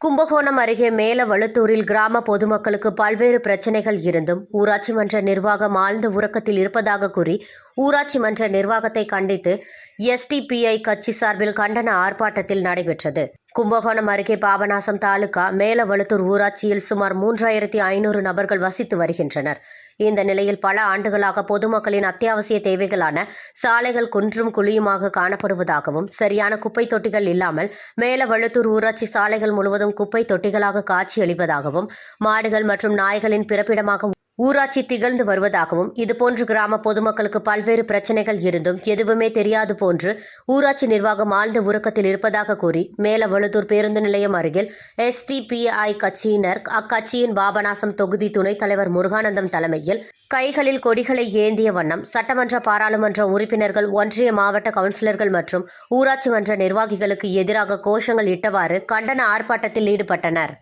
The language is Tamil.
கும்பகோணம் அருகே மேலவழுத்தூரில் கிராம பொதுமக்களுக்கு பல்வேறு பிரச்சனைகள் இருந்தும் ஊராட்சி மன்ற நிர்வாகம் ஆழ்ந்த உறக்கத்தில் இருப்பதாக கூறி ஊராட்சி மன்ற நிர்வாகத்தை கண்டித்து எஸ்டிபிஐ கட்சி சார்பில் கண்டன ஆர்ப்பாட்டத்தில் நடைபெற்றது. கும்பகோணம் அருகே பாபநாசம் தாலுகா மேலவழுத்தூர் ஊராட்சியில் சுமார் மூன்றாயிரத்தி ஐநூறு நபர்கள் வசித்து வருகின்றனர். இந்த நிலையில் பல ஆண்டுகளாக பொதுமக்களின் அத்தியாவசிய தேவைகளான சாலைகள் குன்றும் குழியுமாக காணப்படுவதாகவும் சரியான குப்பை தொட்டிகள் இல்லாமல் மேலவழுத்தூர் ஊராட்சி சாலைகள் முழுவதும் குப்பை தொட்டிகளாக காட்சியளிப்பதாகவும் மாடுகள் மற்றும் நாய்களின் பிறப்பிடமாக ஊராட்சி திகழ்ந்து வருவதாகவும் இதுபோன்று கிராம பொதுமக்களுக்கு பல்வேறு பிரச்சனைகள் இருந்தும் எதுவுமே தெரியாது போன்று ஊராட்சி நிர்வாகம் ஆழ்ந்த உறக்கத்தில் இருப்பதாக கூறி மேலவழுத்தூர் பேருந்து நிலையம் அருகில் எஸ்டிபிஐ கட்சியினர் அக்கட்சியின் பாபநாசம் தொகுதி துணைத் தலைவர் முருகானந்தம் தலைமையில் கைகளில் கொடிகளை ஏந்திய வண்ணம் சட்டமன்ற பாராளுமன்ற உறுப்பினர்கள் ஒன்றிய மாவட்ட கவுன்சிலர்கள் மற்றும் ஊராட்சி மன்ற நிர்வாகிகளுக்கு எதிராக கோஷங்கள் இட்டவாறு கண்டன ஆர்ப்பாட்டத்தில் ஈடுபட்டனர்.